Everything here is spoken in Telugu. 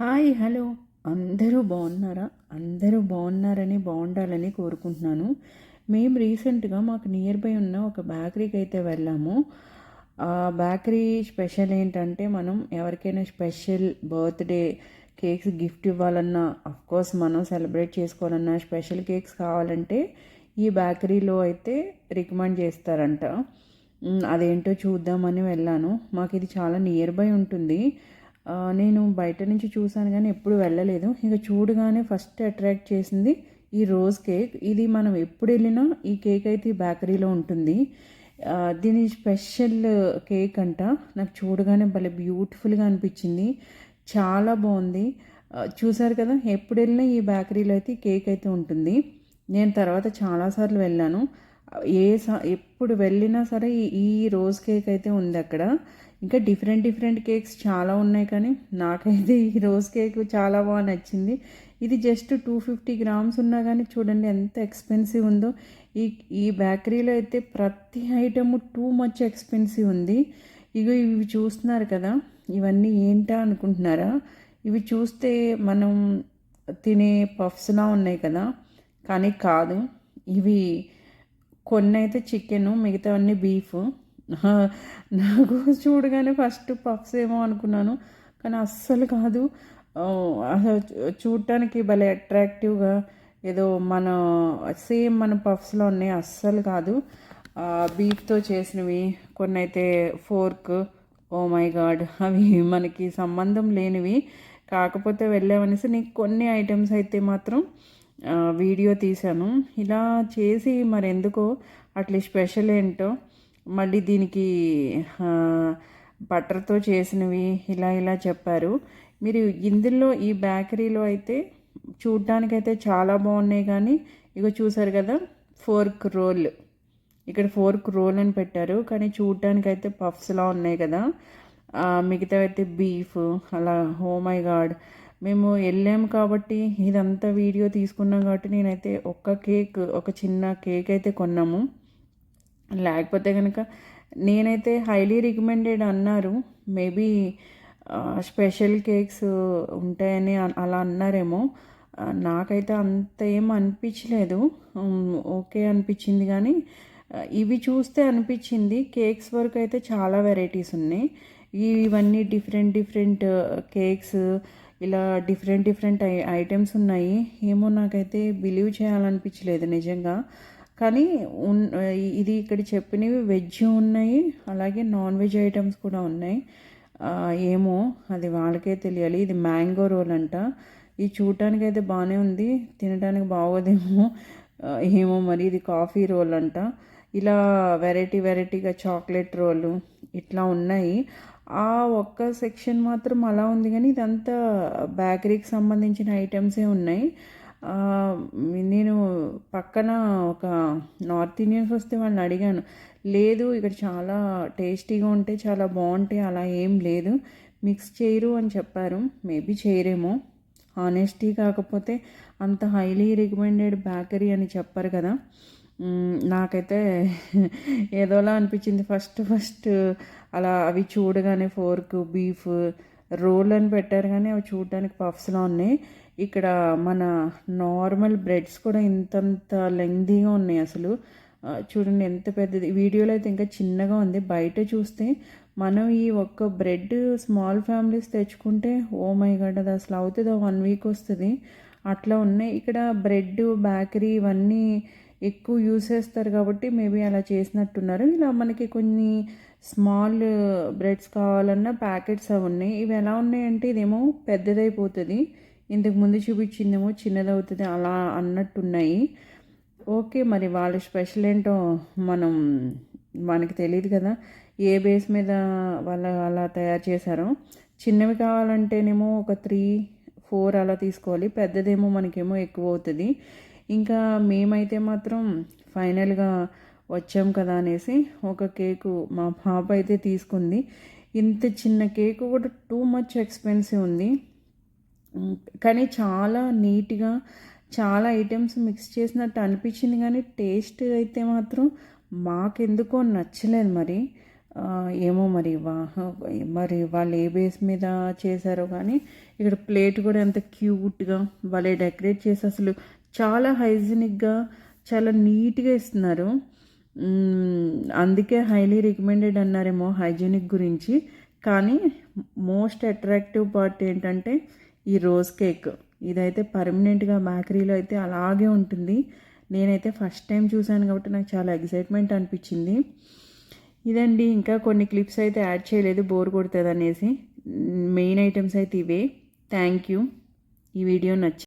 Hi hello. అందరూ బాగున్నారా? అందరూ బాగున్నారని బాగుండాలని కోరుకుంటున్నాను. మేము రీసెంట్గా మాకు నియర్ బై ఉన్న ఒక బేకరీకి అయితే వెళ్ళాము. ఆ బేకరీ స్పెషల్ ఏంటంటే మనం ఎవరికైనా స్పెషల్ బర్త్డే కేక్స్ గిఫ్ట్ ఇవ్వాలన్నా కోర్స్ మనం సెలబ్రేట్ చేసుకోవాలన్నా స్పెషల్ కేక్స్ కావాలంటే ఈ బేకరీలో అయితే రికమెండ్ చేస్తారంట. అదేంటో చూద్దామని వెళ్ళాను. మాకు ఇది చాలా నియర్ బై ఉంటుంది. నేను బయట నుంచి చూశాను కానీ ఎప్పుడు వెళ్ళలేదు. ఇక చూడగానే ఫస్ట్ అట్రాక్ట్ చేసింది ఈ రోజ్ కేక్ ఇది మనం ఎప్పుడు వెళ్ళినా ఈ కేక్ అయితే ఈ బేకరీలో ఉంటుంది. దీని స్పెషల్ కేక్ అంట. నాకు చూడగానే భలే బ్యూటిఫుల్గా అనిపించింది. చాలా బాగుంది. చూసారు కదా ఎప్పుడు వెళ్ళినా ఈ బేకరీలో అయితే కేక్ అయితే ఉంటుంది. నేను తర్వాత చాలాసార్లు వెళ్ళాను. ఏ సా ఎప్పుడు వెళ్ళినా సరే ఈ- ఈ రోజ్ కేక్ అయితే ఉంది అక్కడ. ఇంకా డిఫరెంట్ డిఫరెంట్ కేక్స్ చాలా ఉన్నాయి కానీ నాకైతే ఈ రోజ్ కేక్ చాలా బాగా నచ్చింది. ఇది జస్ట్ టూ ఫిఫ్టీ గ్రామ్స్ ఉన్నా కానీ చూడండి ఎంత ఎక్స్పెన్సివ్ ఉందో. ఈ ఈ బేకరీలో అయితే ప్రతి ఐటమ్ టూ మచ్ ఎక్స్పెన్సివ్ ఉంది. ఇగో ఇవి చూస్తున్నారు కదా ఇవన్నీ ఏంటా అనుకుంటున్నారా? ఇవి చూస్తే మనం తినే పఫ్స్లా ఉన్నాయి కదా. కానీ కాదు ఇవి కొన్ని అయితే చికెను మిగతావన్నీ బీఫ్. నాకు చూడగానే ఫస్ట్ పఫ్స్ ఏమో అనుకున్నాను కానీ అస్సలు కాదు. అసలు చూడటానికి భలే అట్రాక్టివ్గా ఏదో మన సేమ్ మన పఫ్స్లో ఉన్నాయి అస్సలు కాదు. బీఫ్తో చేసినవి కొన్ని అయితే ఫోర్క్ ఓ మై గాడ్ అవి మనకి సంబంధం లేనివి. కాకపోతే వెళ్ళామనేసి నీకు కొన్ని ఐటమ్స్ అయితే మాత్రం వీడియో తీశాను. ఇలా చేసి మరెందుకో అట్లా స్పెషల్ ఏంటో మళ్ళీ దీనికి బటర్తో చేసినవి ఇలా ఇలా చెప్పారు. మీరు ఇందులో ఈ బేకరీలో అయితే చూడ్డానికైతే చాలా బాగున్నాయి కానీ ఇగో చూసారు కదా ఫోర్క్ రోల్. ఇక్కడ ఫోర్క్ రోల్ అని పెట్టారు కానీ చూడ్డానికైతే పఫ్స్లా ఉన్నాయి కదా. మిగతా మిగతావైతే బీఫ్ అలా హో మై గాడ్. మేము వెళ్ళాము కాబట్టి ఇదంతా వీడియో తీసుకున్నాం కాబట్టి నేనైతే ఒక్క కేక్ ఒక చిన్న కేక్ అయితే కొన్నాము. లేకపోతే కనుక నేనైతే హైలీ రికమెండెడ్ అన్నారు. మేబీ స్పెషల్ కేక్స్ ఉంటాయని అలా అన్నారేమో. నాకైతే అంత ఏం అనిపించలేదు. ఓకే అనిపించింది కానీ ఇవి చూస్తే అనిపించింది. కేక్స్ వరకు అయితే చాలా వెరైటీస్ ఉన్నాయి. ఇవన్నీ డిఫరెంట్ డిఫరెంట్ కేక్స్ ఇలా డిఫరెంట్ డిఫరెంట్ ఐ ఐటమ్స్ ఉన్నాయి. ఏమో నాకైతే బిలీవ్ చేయాలనిపించలేదు నిజంగా. కానీ ఉన్ ఇది ఇక్కడ చెప్పినవి వెజ్ ఉన్నాయి అలాగే నాన్ వెజ్ ఐటమ్స్ కూడా ఉన్నాయి. ఏమో అది వాళ్ళకే తెలియాలి. ఇది మ్యాంగో రోల్ అంట. ఇది చూడటానికి అయితే బాగానే ఉంది తినడానికి బాగోదేమో ఏమో మరి ఇది కాఫీ రోల్ అంట. ఇలా వెరైటీ వెరైటీగా చాక్లెట్ రోలు ఇట్లా ఉన్నాయి. ఆ ఒక్క సెక్షన్ మాత్రం అలా ఉంది కానీ ఇదంతా బేకరీకి సంబంధించిన ఐటమ్సే ఉన్నాయి. నేను పక్కన ఒక నార్త్ ఇండియన్స్ వస్తే వాళ్ళని అడిగాను. లేదు ఇక్కడ చాలా టేస్టీగా ఉంటే చాలా బాగుంటాయి అలా ఏం లేదు. మిక్స్ చేయరు అని చెప్పారు. మేబీ చేయరేమో. ఆనెస్టీ కాకపోతే అంత హైలీ రికమెండెడ్ బేకరీ అని చెప్పారు కదా. నాకైతే ఏదోలా అనిపించింది. ఫస్ట్ ఫస్ట్ అలా అవి చూడగానే ఫోర్క్ బీఫ్ రోల్ అని పెట్టారు కానీ అవి చూడడానికి పఫ్స్లా ఉన్నాయి. ఇక్కడ మన నార్మల్ బ్రెడ్స్ కూడా ఇంతంత లెంగ్దీగా ఉన్నాయి అసలు. చూడండి ఎంత పెద్దది. వీడియోలో అయితే ఇంకా చిన్నగా ఉంది. బయట చూస్తే మనం ఈ ఒక్క బ్రెడ్ స్మాల్ ఫ్యామిలీస్ తెచ్చుకుంటే ఓ మై గడ్ అది అసలు అవుతుంది? వన్ వీక్ వస్తుంది. అట్లా ఉన్నాయి. ఇక్కడ బ్రెడ్ బేకరీ ఇవన్నీ ఎక్కువ యూస్ చేస్తారు కాబట్టి మేబీ అలా చేసినట్టున్నారు. ఇలా మనకి కొన్ని స్మాల్ బ్రెడ్స్ కావాలన్నా ప్యాకెట్స్ అవి ఉన్నాయి. ఇవి ఎలా ఉన్నాయంటే ఇదేమో పెద్దదైపోతుంది. ఇంతకు ముందు చూపించిందేమో చిన్నదవుతుంది అలా అన్నట్టున్నాయి. ఓకే మరి వాళ్ళ స్పెషల్ ఏంటో మనం మనకి తెలియదు కదా. ఏ బేస్ మీద వాళ్ళు అలా తయారు చేశారో. చిన్నవి కావాలంటేనేమో ఒక త్రీ ఫోర్ అలా తీసుకోవాలి. పెద్దదేమో మనకేమో ఎక్కువ అవుతుంది. ఇంకా మేమైతే మాత్రం ఫైనల్గా వచ్చాం కదా అనేసి ఒక కేకు మా పాప అయితే తీసుకుంది. ఇంత చిన్న కేకు కూడా టూ మచ్ ఎక్స్పెన్సివ్ ఉంది. కానీ చాలా నీట్గా చాలా ఐటమ్స్ మిక్స్ చేసినట్టు అనిపించింది కానీ టేస్ట్ అయితే మాత్రం మాకెందుకో నచ్చలేదు మరి. ఏమో మరి వా- మరి వాళ్ళు ఏ బేస్ మీద చేశారో కానీ ఇక్కడ ప్లేట్ కూడా ఎంత క్యూట్గా వాళ్ళే డెకరేట్ చేసి అసలు చాలా హైజీనిక్గా చాలా నీట్గా ఇస్తున్నారు. అందుకే హైలీ రికమెండెడ్ అన్నారేమో హైజీనిక్ గురించి. కానీ మోస్ట్ అట్రాక్టివ్ పార్ట్ ఏంటంటే ఈ రోజ్ కేక్. ఇదైతే పర్మనెంట్గా బేకరీలో అయితే అలాగే ఉంటుంది. నేనైతే ఫస్ట్ టైం చూశాను కాబట్టి నాకు చాలా ఎగ్జైట్మెంట్ అనిపించింది. ఇదండి ఇంకా కొన్ని క్లిప్స్ అయితే యాడ్ చేయలేదు బోర్ కొడుతుంది అనేసి. మెయిన్ ఐటమ్స్ అయితే ఇవే. థ్యాంక్ యూ ఈ వీడియో నచ్చింది